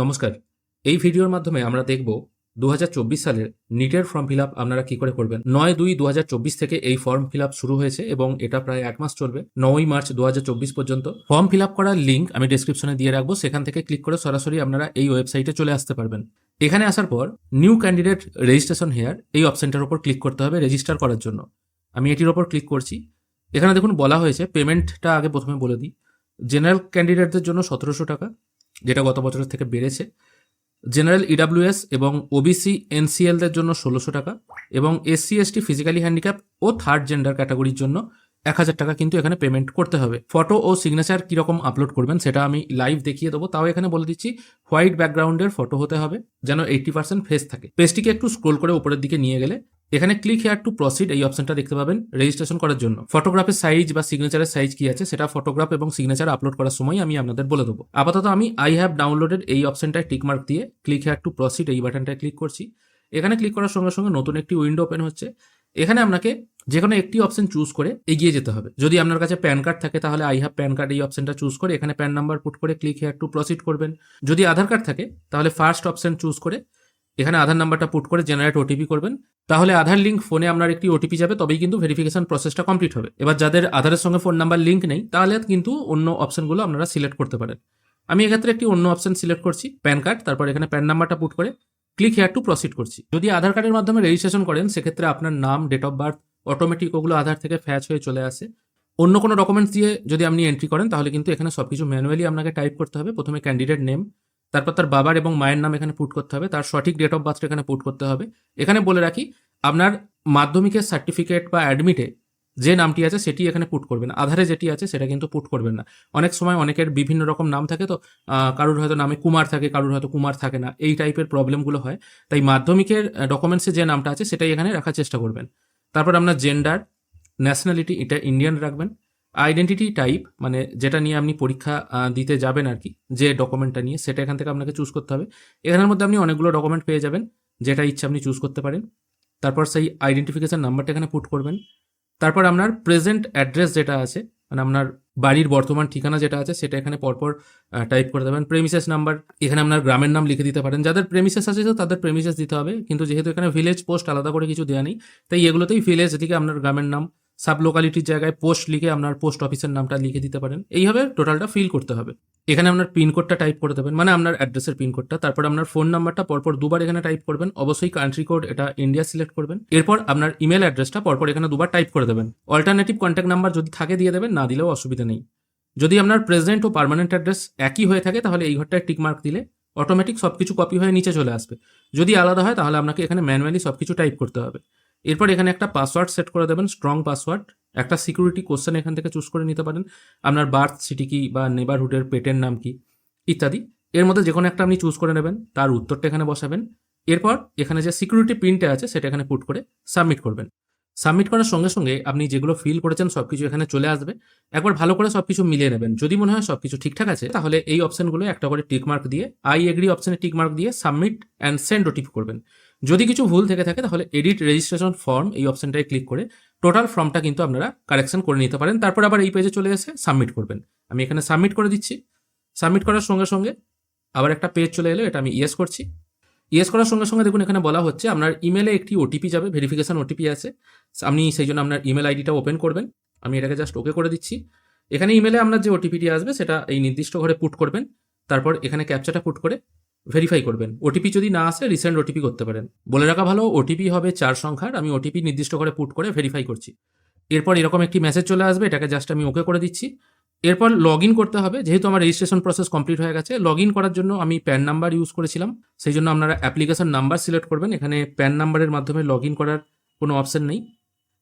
নমস্কার। এই ভিডিওর মাধ্যমে আমরা দেখব দু হাজার চব্বিশ সালের নিটের ফর্ম ফিল আপ আপনারা কি করে করবেন? নয় দুই দু থেকে এই ফর্ম ফিল শুরু হয়েছে এবং এটা প্রায় এক মাস চলবে, নয়ই মার্চ দু হাজার চব্বিশ পর্যন্ত। ফর্ম ফিল করার লিঙ্ক আমি ডিসক্রিপশনে দিয়ে রাখব, সেখান থেকে ক্লিক করে সরাসরি আপনারা এই ওয়েবসাইটে চলে আসতে পারবেন। এখানে আসার পর, নিউ ক্যান্ডিডেট রেজিস্ট্রেশন হেয়ার, এই অপশনটার উপর ক্লিক করতে হবে রেজিস্টার করার জন্য। আমি এটির ওপর ক্লিক করছি। এখানে দেখুন বলা হয়েছে, পেমেন্টটা আগে প্রথমে বলে দিই। জেনারেল ক্যান্ডিডেটদের জন্য সতেরোশো টাকা যেটা গত বছরের থেকে বেড়েছে। জেনারেল ইডাব্লিউএস এবং ওবিসি এনসিএলদের জন্য ষোলোশো টাকা এবং S C S T physically handicap ও থার্ড জেন্ডার ক্যাটাগরির জন্য এক হাজার টাকা কিন্তু এখানে পেমেন্ট করতে হবে। ফটো ও সিগনেচার কীরকম আপলোড করবেন সেটা আমি লাইভ দেখিয়ে দেবো। তাও এখানে বলে দিচ্ছি হোয়াইট ব্যাকগ্রাউন্ডের ফটো হতে হবে যেন এইটটি পার্সেন্ট ফেস থাকে। পেজটিকে একটু স্ক্রোল করে উপরের দিকে নিয়ে গেলে এখানে ক্লিক হেয়ার টু প্রসিড এই অপশনটা দেখতে পাবেন রেজিস্ট্রেশন করার জন্য। ফটোগ্রাফের সাইজ বা সিগনেচারের সাইজ কি আছে সেটা ফটোগ্রাফ এবং সিগনেচার আপলোড করার সময় আমি আপনাদের বলে দেবো। আপাতত আমি আই হ্যাভ ডাউনলোডেড এই অপশনটায় টিকমার্ক দিয়ে ক্লিক হেয়ার টু প্রসিড এই বাটনটায় ক্লিক করছি। এখানে ক্লিক করার সঙ্গে সঙ্গে নতুন একটি উইন্ডো ওপেন হচ্ছে। এখানে আপনাকে যে কোনো একটি অপশন চুজ করে এগিয়ে যেতে হবে। যদি আপনার কাছে প্যান কার্ড থাকে তাহলে আই হ্যাভ প্যান কার্ড এই অপশনটা চুজ করে এখানে প্যান নাম্বার পুট করে ক্লিক হেয়ার টু প্রসিড করবেন। যদি আধার কার্ড থাকে তাহলে ফার্স্ট অপশন চুজ করে এখানে আধার নাম্বারটা পুট করে জেনারেট ওটিপি করবেন। তাহলে আধার লিঙ্ক ফোনে আপনার একটি ওটিপি যাবে, তবেই কিন্তু ভেরিফিকেশন প্রসেসটা কমপ্লিট হবে। এবার যাদের আধারের সঙ্গে ফোন নাম্বার লিঙ্ক নেই, তাহলে কিন্তু অন্য অপশনগুলো আপনারা সিলেক্ট করতে পারেন। আমি এক্ষেত্রে একটি অন্য অপশন সিলেক্ট করছি প্যান কার্ড তারপর এখানে প্যান নাম্বারটা পুট করে ক্লিক হেয়ার টু প্রসিড করছি। যদি আধার কার্ডের মাধ্যমে রেজিস্ট্রেশন করেন, সেক্ষেত্রে আপনার নাম ডেট অফ বার্থ অটোমেটিক ওগুলো আধার থেকে ফ্যাচ হয়ে চলে আসে। অন্য কোনো ডকুমেন্টস দিয়ে যদি আপনি এন্ট্রি করেন, তাহলে কিন্তু এখানে সবকিছু ম্যানুয়ালি আপনাকে টাইপ করতে হবে। প্রথমে ক্যান্ডিডেট নেম তারপর তার বাবার এবং মায়ের নাম এখানে পুট করতে হবে, তার সঠিক ডেট অফ বার্থটা এখানে পুট করতে হবে। এখানে বলে রাখি, আপনার মাধ্যমিকের সার্টিফিকেট বা অ্যাডমিটে যে নামটি আছে সেটি এখানে পুট করবেন। আধারে যেটি আছে সেটা কিন্তু পুট করবেন না। অনেক সময় অনেকের বিভিন্ন রকম নাম থাকে তো কারোর হয়তো নামে কুমার থাকে, কারোর হয়তো কুমার থাকে না। এই টাইপের প্রবলেমগুলো হয়। তাই মাধ্যমিকের ডকুমেন্টসে যে নামটা আছে সেটাই এখানে রাখার চেষ্টা করবেন। তারপর আপনার জেন্ডার ন্যাশনালিটি এটা ইন্ডিয়ান রাখবেন। আইডেন্টিটি টাইপ মানে যেটা নিয়ে আপনি পরীক্ষা দিতে যাবেন আর কি যে ডকুমেন্টটা নিয়ে, সেটা এখান থেকে আপনাকে চুজ করতে হবে। এখানের মধ্যে আপনি অনেকগুলো ডকুমেন্ট পেয়ে যাবেন, যেটা ইচ্ছে আপনি চুজ করতে পারেন। তারপর সেই আইডেন্টিফিকেশন নাম্বারটা এখানে পুট করবেন। তারপর আপনার প্রেজেন্ট অ্যাড্রেস যেটা আছে মানে আপনার বাড়ির বর্তমান ঠিকানা যেটা আছে, সেটা এখানে পরপর টাইপ করে দেবেন। প্রেমিসেস নাম্বার এখানে আপনার গ্রামের নাম লিখে দিতে পারেন। যাদের প্রেমিসেস আছে তো তাদের প্রেমিসেস দিতে হবে, কিন্তু যেহেতু এখানে ভিলেজ পোস্ট আলাদা করে কিছু দেওয়া নেই, তাই এগুলোতেই ভিলেজ দিকে আপনার গ্রামের নাম সাব লোকালিটির জায়গায় পোস্ট লিখে আপনার পোস্ট অফিসের নামটা লিখে দিতে পারেন। এইভাবে টোটালটা ফিল করতে হবে। এখানে আপনার পিনকোডটা টাইপ করে দেবেন মানে আপনার অ্যাড্রেসের পিনকোডটা তারপর আপনার ফোন নাম্বারটা পরপর দুবার এখানে টাইপ করবেন। অবশ্যই কান্ট্রি কোড এটা ইন্ডিয়া সিলেক্ট করবেন। এরপর আপনার ইমেল অ্যাড্রেসটা পরপর এখানে দুবার টাইপ করে দেবেন। অল্টারনেটিভ কন্ট্যাক্ট নাম্বার যদি থাকে দিয়ে দেবেন, না দিলেও অসুবিধা নেই। যদি আপনার প্রেজেন্ট ও পার্মানেন্ট অ্যাড্রেস একই হয়ে থাকে, তাহলে এই ঘরটায় টিক মার্ক দিলে অটোমেটিক সব কিছু কপি হয়ে নিচে চলে আসবে। যদি আলাদা হয়, তাহলে আপনাকে এখানে ম্যানুয়ালি সব কিছু টাইপ করতে হবে। এরপর এখানে একটা পাসওয়ার্ড সেট করে দেবেন স্ট্রং পাসওয়ার্ড একটা সিকিউরিটি কোশ্চেন এখান থেকে চুজ করে নিতে পারেন, আপনার বার্থ সিটি কি বা নেবারহুডের পেটের নাম কি, ইত্যাদি। এর মধ্যে যে কোনো একটা আপনি চুজ করে নেবেন, তার উত্তরটা এখানে বসাবেন। এরপর এখানে যে সিকিউরিটি প্রিন্টে আছে, সেটা এখানে পুট করে সাবমিট করবেন। সাবমিট করার সঙ্গে সঙ্গে আপনি যেগুলো ফিল করেছেন সব কিছু এখানে চলে আসবে। একবার ভালো করে সব কিছু মিলিয়ে নেবেন। যদি মনে হয় সব কিছু ঠিকঠাক আছে, তাহলে এই অপশনগুলো একটা করে টিক মার্ক দিয়ে আই এগ্রি অপশনে টিক মার্ক দিয়ে submit and send O T P করবেন। যদি কিছু ভুল থেকে থাকে, তাহলে এডিট রেজিস্ট্রেশন ফর্ম এই অপশনটায় ক্লিক করে টোটাল ফর্মটা কিন্তু আপনারা কারেকশন করে নিতে পারেন। তারপর আবার এই পেজে চলে এসে সাবমিট করবেন। আমি এখানে সাবমিট করে দিচ্ছি। সাবমিট করার সঙ্গে সঙ্গে আবার একটা পেজ চলে এলো, এটা আমি ইয়েস করছি। ইয়েস করার সঙ্গে সঙ্গে দেখুন, এখানে বলা হচ্ছে আপনার ইমেলে একটি ওটিপি যাবে ভেরিফিকেশন ওটিপি আছে। আপনি সেই জন্য আপনার ইমেল আইডিটা ওপেন করবেন। আমি এটাকে জাস্ট ওকে করে দিচ্ছি। এখানে ইমেলে আপনার যে ওটিপিটি আসবে, সেটা এই নির্দিষ্ট ঘরে পুট করবেন। তারপর এখানে ক্যাপচাটা পুট করে ভেরিফাই করবেন। ওটিপি যদি না আসে রিসেন্ট ওটিপি করতে পারেন। বলে রাখা ভালো ওটিপি হবে চার সংখ্যার, আমি ওটিপি নির্দিষ্ট করে পুট করে ভেরিফাই করছি। এরপর এরকম একটি মেসেজ চলে আসবে, এটাকে জাস্ট আমি ওকে করে দিচ্ছি। এরপর লগ ইন করতে হবে, যেহেতু আমার রেজিস্ট্রেশন প্রসেস কমপ্লিট হয়ে গেছে লগ ইন করার জন্য আমি প্যান নাম্বার ইউজ করেছিলাম। সেই জন্য আপনারা অ্যাপ্লিকেশন নাম্বার সিলেক্ট করবেন। এখানে প্যান নাম্বারের মাধ্যমে লগ ইন করার কোনো অপশন নেই।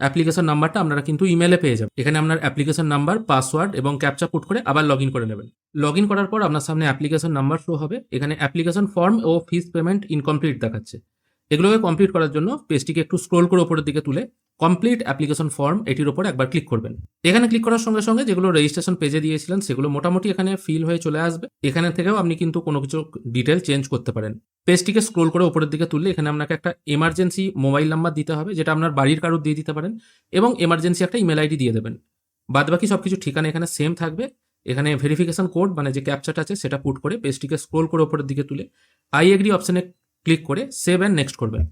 অ্যাপ্লিকেশন নাম্বারটা আপনারা কিন্তু ইমেলে পেয়ে যাবেন। এখানে আপনার অ্যাপ্লিকেশন নাম্বার পাসওয়ার্ড এবং ক্যাপচা পুট করে আবার লগ করে নেবেন। লগ করার পর আপনার সামনে অ্যাপ্লিকেশন নাম্বার শো হবে। এখানে অ্যাপ্লিকেশন ফর্ম ও ফিস পেমেন্ট ইনকমপ্লিট দেখাচ্ছে। এগুলোকে কমপ্লিট করার জন্য পেজটিকে একটু স্ক্রোল করে ওপরের দিকে তুলে কমপ্লিট অ্যাপ্লিকেশন ফর্ম এটির উপর একবার ক্লিক করবেন। এখানে ক্লিক করার সঙ্গে সঙ্গে যেগুলো রেজিস্ট্রেশন পেজে দিয়েছিলেন, সেগুলো মোটামুটি এখানে ফিল হয়ে চলে আসবে। এখানে থেকেও আপনি কিন্তু কোনো কিছু ডিটেল চেঞ্জ করতে পারেন। পেজটিকে স্ক্রোল করে উপরের দিকে তুললে এখানে আপনাকে একটা এমার্জেন্সি মোবাইল নাম্বার দিতে হবে, যেটা আপনার বাড়ির কারোর দিয়ে দিতে পারেন এবং এমার্জেন্সি একটা ইমেল আইডি দিয়ে দেবেন। বাদবাকি সব কিছু ঠিকানা এখানে সেম থাকবে। এখানে ভেরিফিকেশন কোড মানে যে ক্যাপচাটা আছে, সেটা পুট করে পেজটিকে স্ক্রোল করে ওপরের দিকে তুলে আই এগ্রি অপশানে ক্লিক করে সেভ অ্যান্ড নেক্সট করবেন।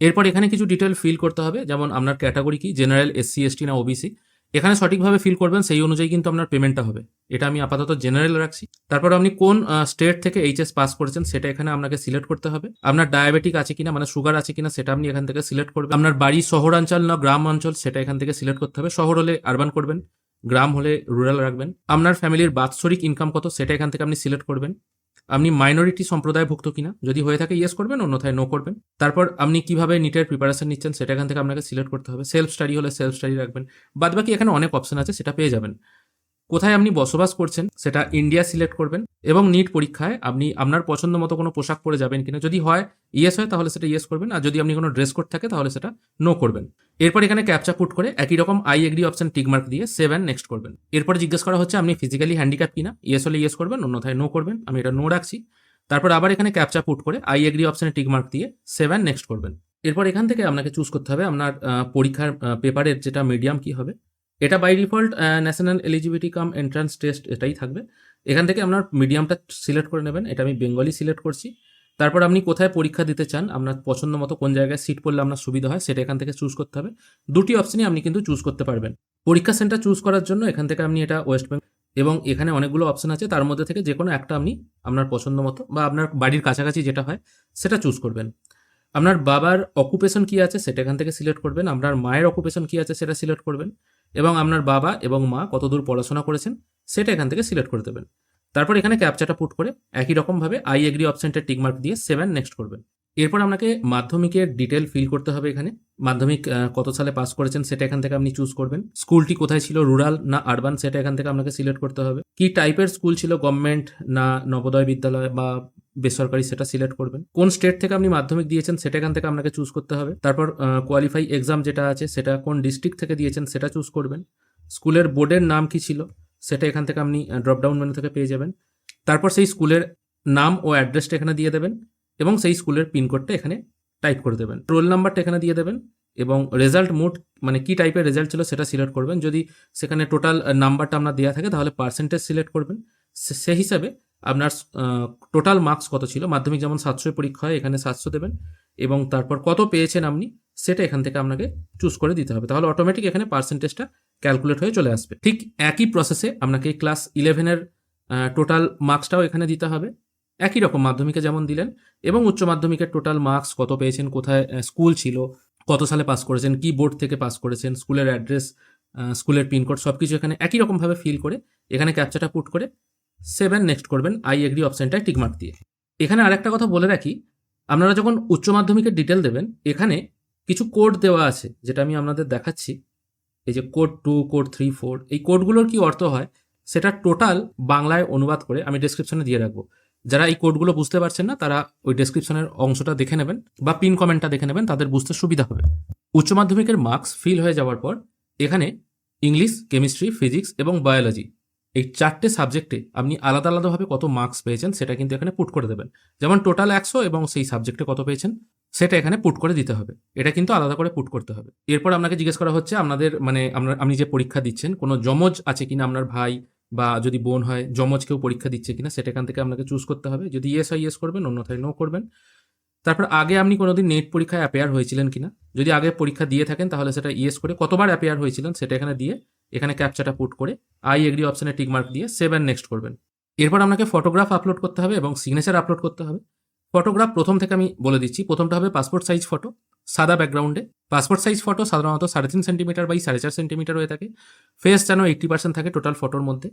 এরপর এখানে কিছু ডিটেল ফিল করতে হবে, যেমন আপনার ক্যাটাগরি কি general S C S T না ওবিসি এখানে সঠিকভাবে ফিল করবেন, সেই অনুযায়ী কিন্তু আপনার পেমেন্টটা হবে। এটা আমি আপাতত জেনারেল রাখছি। তারপর আপনি কোন স্টেট থেকে এইচএস পাস করেছেন, সেটা এখানে আপনাকে সিলেক্ট করতে হবে। আপনার ডায়াবেটিক আছে কিনা মানে সুগার আছে কিনা, সেটা আপনি এখান থেকে সিলেক্ট করবেন। আপনার বাড়ি শহরাঞ্চল না গ্রাম অঞ্চল সেটা এখান থেকে সিলেক্ট করতে হবে। শহর হলে আরবান করবেন, গ্রাম হলে রুরাল রাখবেন। আপনার ফ্যামিলির বাৎসরিক ইনকাম কত, সেটা এখান থেকে আপনি সিলেক্ট করবেন। আপনি মাইনরিটি সম্প্রদায়ভুক্ত কিনা, যদি হয়ে থাকে ইয়েস করবেন, অন্যথায় নো করবেন। তারপর আপনি কীভাবে নিটের প্রিপারেশন নিচ্ছেন সেটা এখান থেকে আপনাকে সিলেক্ট করতে হবে। সেলফ স্টাডি হলে সেলফ স্টাডি রাখবেন। বাদবাকি এখানে অনেক অপশন আছে, সেটা পেয়ে যাবেন। কোথায় আপনি বসবাস করছেন, সেটা ইন্ডিয়া সিলেক্ট করবেন এবং নিট পরীক্ষায় আপনি আপনার পছন্দ মতো কোনো পোশাক পরে যাবেন কিনা। যদি হয় ইয়েস হয়, তাহলে সেটা ইয়েস করবেন। আর যদি আপনি কোনো ড্রেস কোড থাকে, তাহলে সেটা নো করবেন। এরপর এখানে ক্যাপচা পুট করে একই রকম I agree option tick mark দিয়ে সেভেন নেক্সট করবেন। এরপর জিজ্ঞেস করা হচ্ছে, আপনি ফিজিক্যালি হ্যান্ডিক্যাপ কিনা? ইয়েস হলে ইয়েস করবেন অন্যথায় নো করবেন। আমি এটা নো রাখছি। তারপর আবার এখানে ক্যাপচা পুট করে আই এগ্রি অপশনে টিকমার্ক দিয়ে সেভেন নেক্সট করবেন। এরপর এখান থেকে আপনাকে চুজ করতে হবে আপনার পরীক্ষার পেপারের যেটা মিডিয়াম কি হবে। এটা by default national eligibility cum entrance test এটাই থাকবে। এখান থেকে আপনার মিডিয়ামটা সিলেক্ট করে নেবেন। এটা আমি বেঙ্গলি সিলেক্ট করছি। তারপর আপনি কোথায় পরীক্ষা দিতে চান, আপনার পছন্দ মতো কোন জায়গায় সিট পড়লে আপনার সুবিধা হয়, সেটা এখান থেকে চুজ করতে হবে। দুটি অপশনই আপনি কিন্তু চুজ করতে পারবেন। পরীক্ষা সেন্টার চুজ করার জন্য এখান থেকে আপনি এটা ওয়েস্ট বেঙ্গল এবং এখানে অনেকগুলো অপশন আছে, তার মধ্যে থেকে যে কোনো একটা আপনি আপনার পছন্দ মতো বা আপনার বাড়ির কাছাকাছি যেটা হয়, সেটা চুজ করবেন। আপনার বাবার অকুপেশন কি আছে, সেটা এখান থেকে সিলেক্ট করবেন। আপনার মায়ের অকুপেশন কি আছে, সেটা সিলেক্ট করবেন। এবং আপনার বাবা এবং মা কতদূর পড়াশোনা করেছেন, সেটা এখান থেকে সিলেক্ট করে দেবেন। তারপর এখানে ক্যাপচাটা পুট করে একই রকমভাবে আই এগ্রি অপশনটা টিকমার্ক দিয়ে সেভেন নেক্সট করবেন। এরপর আপনাকে মাধ্যমিকের ডিটেল ফিল করতে হবে এখানে। মাধ্যমিক কত সালে পাস করেছেন সেটা এখান থেকে আপনি চুজ করবেন। স্কুলটি কোথায় ছিল রুরাল না আরবান সেটা এখান থেকে আপনাকে সিলেক্ট করতে হবে। কি টাইপের স্কুল ছিল গভর্নমেন্ট না নবোদয় বিদ্যালয় বা বেসরকারি, সেটা সিলেক্ট করবেন। কোন স্টেট থেকে আপনি মাধ্যমিক দিয়েছেন, সেটা এখান থেকে আপনাকে চুজ করতে হবে। তারপর কোয়ালিফাই এক্সাম যেটা আছে, সেটা কোন ডিস্ট্রিক্ট থেকে দিয়েছেন, সেটা চুজ করবেন। স্কুলের বোর্ডের নাম কি ছিল? সেটা এখান থেকে আপনি ড্রপডাউন মেনু থেকে পেয়ে যাবেন। তারপর সেই স্কুলের নাম ও অ্যাড্রেসটা এখানে দিয়ে দেবেন এবং সেই স্কুলের পিনকোডটা এখানে টাইপ করে দেবেন। রোল নাম্বারটা এখানে দিয়ে দেবেন এবং রেজাল্ট মোট মানে কি টাইপের রেজাল্ট ছিল সেটা সিলেক্ট করবেন। যদি সেখানে টোটাল নাম্বারটা আপনার দেওয়া থাকে তাহলে পার্সেন্টেজ সিলেক্ট করবেন। সে- সেই হিসাবে আপনার টোটাল মার্কস কত ছিল? মাধ্যমিক যেমন সাতশো পরীক্ষা হয়, এখানে সাতশো দেবেন এবং তারপর কত পেয়েছেন আপনি সেটা এখান থেকে আপনাকে চুজ করে দিতে হবে। তাহলে অটোমেটিক এখানে পার্সেন্টেজটা ক্যালকুলেট হয়ে চলে আসবে। ঠিক একই প্রসেসে আপনাকে ক্লাস ইলেভেনের টোটাল মার্কসটাও এখানে দিতে হবে। একই রকম মাধ্যমিকে যেমন দিলেন এবং উচ্চ মাধ্যমিকের টোটাল মার্কস কত পেয়েছেন, কোথায় স্কুল ছিল, কত সালে পাস করেছেন কি বোর্ড থেকে পাস করেছেন স্কুলের অ্যাড্রেস স্কুলের পিনকোড সব কিছু এখানে একই রকমভাবে ফিল করে এখানে ক্যাপচাটা পুট করে সেভেন নেক্সট করবেন আই এগ্রি অপশনটায় টিকমার্ক দিয়ে। এখানে আরেকটা কথা বলে রাখি, আপনারা যখন উচ্চ মাধ্যমিকের ডিটেল দেবেন, এখানে কিছু কোড দেওয়া আছে, যেটা আমি আপনাদের দেখাচ্ছি। এই যে code two code three four এই কোডগুলোর কি অর্থ হয়? সেটা টোটাল বাংলায় অনুবাদ করে আমি ডেসক্রিপশনে দিয়ে রাখব। যারা এই কোডগুলো বুঝতে পারছেন না, তারা ওই ডেসক্রিপশনের অংশটা দেখে নেবেন বা পিন কমেন্টটা দেখে নেবেন, তাদের বুঝতে সুবিধা হবে। উচ্চ মাধ্যমিকের মার্কস ফিল হয়ে যাওয়ার পর, এখানে ইংলিশ কেমিস্ট্রি ফিজিক্স এবং বায়োলজি এই চারটে সাবজেক্টে আপনি আলাদা আলাদাভাবে কত মার্কস পেয়েছেন সেটা কিন্তু এখানে পুট করে দেবেন। যেমন টোটাল একশো এবং সেই সাবজেক্টে কত পেয়েছেন সেটা এখানে পুট করে দিতে হবে। এটা কিন্তু আলাদা করে পুট করতে হবে। এরপর আপনাকে জিজ্ঞেস করা হচ্ছে আপনাদের মানে আপনার আপনি যে পরীক্ষা দিচ্ছেন, কোনো জমজ আছে কিনা আপনার ভাই বা যদি বোন হয় জমজ কেউ পরীক্ষা দিচ্ছে কিনা সেটা এখান থেকে আপনাকে চুজ করতে হবে। যদি ইয়েস হয় ইয়েস করবেন, অন্যথায় নো করবেন। তারপর আগে আপনি কোনোদিন নেট পরীক্ষায় অ্যাপেয়ার হয়েছিলেন কিনা? যদি আগে পরীক্ষা দিয়ে থাকেন তাহলে সেটা ইয়েস করে কতবার অ্যাপেয়ার হয়েছিলেন সেটা এখানে দিয়ে এখানে ক্যাপচাটা পুট করে আই এগ্রি অপশনে টিকমার্ক দিয়ে সেভেন নেক্সট করবেন। এরপর আপনাকে ফটোগ্রাফ আপলোড করতে হবে এবং সিগনেচার আপলোড করতে হবে। ফটোগ্রাফ প্রথম থেকে আমি বলে দিচ্ছি, প্রথমটা হবে পাসপোর্ট সাইজ ফটো সাদা ব্যাকগ্রাউন্ডে পাসপোর্ট সাইজ ফটো সাধারণত সাড়ে তিন সেন্টিমিটার বাই সাড়ে চার সেন্টিমিটার হয়ে থাকে। ফেস যেন এইট্টি পার্সেন্ট থাকে টোটাল ফটোর মধ্যে।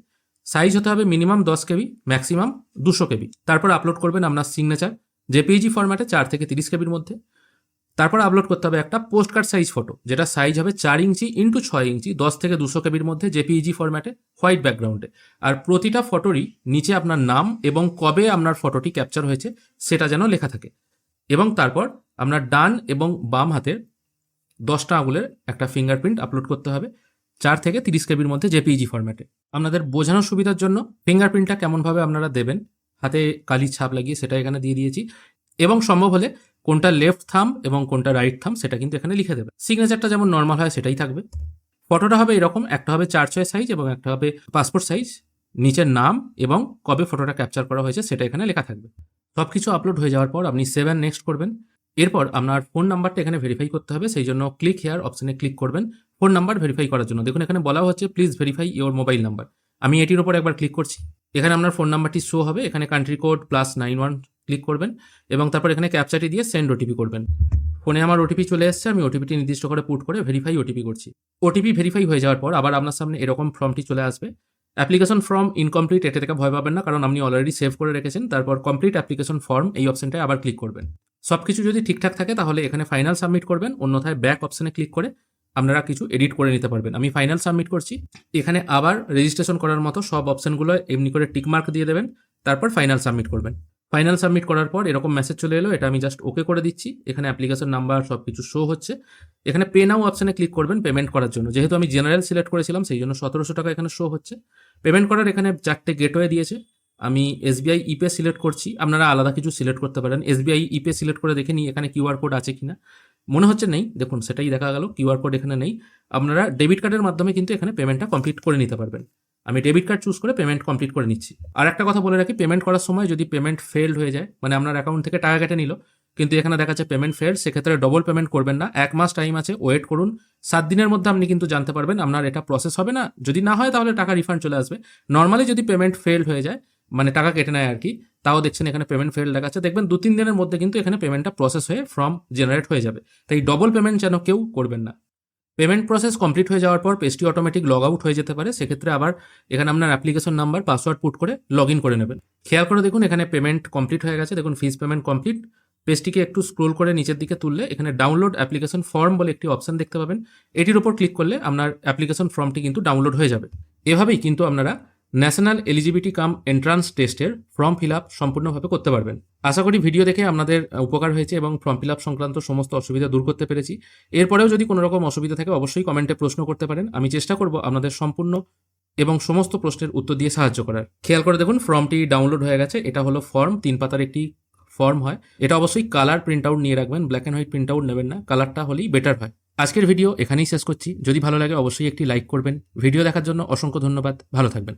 সাইজ হতে হবে মিনিমাম দশ কেবি ম্যাক্সিমাম দুশো কেবি। তারপর আপলোড করবেন আপনার সিগনেচার জেপিইজি ফরম্যাটে চার থেকে তিরিশ কেবির মধ্যে। তারপর আপলোড করতে হবে একটা পোস্ট কার্ড সাইজ ফটো যেটা সাইজ হবে চার ইঞ্চি ইন্টু ছয় ইঞ্চি, দশ থেকে দুশো কেবির মধ্যে জেপিইজি ফরম্যাটে হোয়াইট ব্যাকগ্রাউন্ডে আর প্রতিটা ফটোরই নিচে আপনার নাম এবং কবে আপনার ফটোটি ক্যাপচার হয়েছে সেটা যেন লেখা থাকে। এবং তারপর আপনার ডান এবং বাম হাতের দশটা আঙুলের একটা ফিঙ্গারপ্রিন্ট আপলোড করতে হবে চার থেকে তিরিশ কেবির মধ্যে জেপিইজি ফরম্যাটে আপনাদের বোঝানোর সুবিধার জন্য ফিঙ্গারপ্রিন্টটা কেমনভাবে আপনারা দেবেন, হাতে কালির ছাপ লাগিয়ে সেটা এখানে দিয়ে দিয়েছি। এবং সম্ভব হলে কোনটা লেফট থাম এবং কোনটা রাইট থাম সেটা কিন্তু এখানে লিখে দেবে। সিগনেচারটা যেমন নর্মাল হয় সেটাই থাকবে। ফটোটা হবে এরকম, একটা হবে চার ছয় সাইজ এবং একটা হবে পাসপোর্ট সাইজ নিচের নাম এবং কবে ফটোটা ক্যাপচার করা হয়েছে সেটা এখানে লেখা থাকবে। সব কিছু আপলোড হয়ে যাওয়ার পর আপনি সেভেন নেক্সট করবেন। এরপর আপনার ফোন নাম্বারটা এখানে ভেরিফাই করতে হবে, সেই জন্য ক্লিক হেয়ার অপশনে ক্লিক করবেন। ফোন নাম্বার ভেরিফাই করার জন্য। দেখুন, এখানে বলা হচ্ছে please verify your mobile number আমি এটির উপর একবার ক্লিক করছি। এখানে আপনার ফোন নাম্বারটি শো হবে। এখানে country code plus nine one click করবেন এবং তারপর এখানে ক্যাপচারটি দিয়ে সেন্ড ওটিপি করবেন। ফোনে আমার ওটিপি চলে এসেছে, আমি ওটিপিটি নির্দিষ্ট করে পুট করে ভেরিফাই ওটিপি করছি। ওটিপি ভেরিফাই হয়ে যাওয়ার পর আবার আপনার সামনে এরকম ফর্মটি চলে আসবে। অ্যাপ্লিকেশন ফর্ম ইনকমপ্লিট এটা থেকে ভয় পাবেন না, কারণ আপনি অলরেডি সেভ করে রেখেছেন, তারপর কমপ্লিট অ্যাপ্লিকেশন ফর্ম এই অপশনটায় আবার ক্লিক করবেন। সব কিছু যদি ঠিকঠাক থাকে, তাহলে এখানে ফাইনাল সাবমিট করবেন, অন্যথায় ব্যাক অপশনে ক্লিক করে আপনারা কিছু এডিট করে নিতে পারবেন। আমি ফাইনাল সাবমিট করছি, এখানে আবার রেজিস্ট্রেশন করার মতো সব অপশনগুলো এমনি করে টিকমার্ক দিয়ে দেবেন, তারপর ফাইনাল সাবমিট করবেন। ফাইনাল সাবমিট করার পর এরকম মেসেজ চলে এলো, এটা আমি জাস্ট ওকে করে দিচ্ছি। এখানে অ্যাপ্লিকেশন নাম্বার সব কিছু শো হচ্ছে। এখানে পে নাও অপশানে ক্লিক করবেন পেমেন্ট করার জন্য। যেহেতু আমি জেনারেল সিলেক্ট করেছিলাম, সেই জন্য সতেরোশো টাকা এখানে শো হচ্ছে। পেমেন্ট করার এখানে চারটে গেটওয়ে দিয়েছে। আমি এসবিআই ইপে সিলেক্ট করছি। আপনারা আলাদা কিছু সিলেক্ট করতে পারেন। এসবিআই ইপে সিলেক্ট করে দেখে নিই এখানে কিউআর কোড আছে কিনা। মনে হচ্ছে নেই। দেখুন, সেটাই দেখা গেল। কিউআর কোড এখানে নেই। আপনারা ডেবিট কার্ডের মাধ্যমে কিন্তু এখানে পেমেন্টটা কমপ্লিট করে নিতে পারবেন। আমি ডেবিট কার্ড চুজ করে পেমেন্ট কমপ্লিট করে নিচ্ছি। আর একটা কথা বলে রাখি পেমেন্ট করার সময় যদি পেমেন্ট ফেলড হয়ে যায় মানে আপনার অ্যাকাউন্ট থেকে টাকা কেটে নিল, কিন্তু এখানে দেখা যাচ্ছে পেমেন্ট ফেল সেক্ষেত্রে ডবল পেমেন্ট করবেন না। এক মাস টাইম আছে ওয়েট করুন। সাত দিনের মধ্যে আপনি কিন্তু জানতে পারবেন আপনার এটা প্রসেস হবে না। যদি না হয় তাহলে টাকা রিফান্ড চলে আসবে। নর্মালি যদি পেমেন্ট ফেল হয়ে যায় মানে টাকা কেটে নেয় আর কি, তাও দেখছেন এখানে পেমেন্ট ফেল দেখাচ্ছে দেখবেন দু তিন দিনের মধ্যে কিন্তু এখানে পেমেন্টটা প্রসেস হয়ে ফর্ম জেনারেট হয়ে যাবে। তাই ডবল পেমেন্ট যেন কেউ করবেন না। পেমেন্ট প্রসেস কমপ্লিট হয়ে যাওয়ার পর পেজটি অটোমেটিক লগ আউট হয়ে যেতে পারে, সেক্ষেত্রে আবার এখানে আপনার অ্যাপ্লিকেশন নাম্বার পাসওয়ার্ড পুট করে লগ ইন করে নেবেন। খেয়াল করে দেখুন, এখানে পেমেন্ট কমপ্লিট হয়ে গেছে। দেখুন ফিজ পেমেন্ট কমপ্লিট পেজটিকে একটু স্ক্রোল করে নিচের দিকে তুললে এখানে ডাউনলোড অ্যাপ্লিকেশন ফর্ম বলে একটি অপশন দেখতে পাবেন। এটির উপর ক্লিক করলে আপনার অ্যাপ্লিকেশন ফর্মটি কিন্তু ডাউনলোড হয়ে যাবে। এভাবেই কিন্তু আপনারা ন্যাশনাল এলিজিবিলিটি কাম এন্ট্রান্স টেস্টের ফর্ম ফিল আপ সম্পূর্ণভাবে করতে পারবেন। আশা করি ভিডিও দেখে আপনাদের উপকার হয়েছে এবং ফর্ম ফিল আপ সংক্রান্ত সমস্ত অসুবিধা দূর করতে পেরেছি। এরপরেও যদি কোনো রকম অসুবিধা থাকে, অবশ্যই কমেন্টে প্রশ্ন করতে পারেন। আমি চেষ্টা করব আপনাদের সম্পূর্ণ এবং সমস্ত প্রশ্নের উত্তর দিয়ে সাহায্য করার। খেয়াল করে দেখুন, ফর্মটি ডাউনলোড হয়ে গেছে। এটা হলো ফর্ম, তিন পাতার একটি ফর্ম হয়। এটা অবশ্যই কালার প্রিন্ট আউট নিয়ে রাখবেন। Black and white print out নেবেন না। কালারটা হলেই বেটার হয়। আজকের ভিডিও এখানেই শেষ করছি। যদি ভালো লাগে, অবশ্যই একটি লাইক করবেন। ভিডিও দেখার জন্য অসংখ্য ধন্যবাদ। ভালো থাকবেন।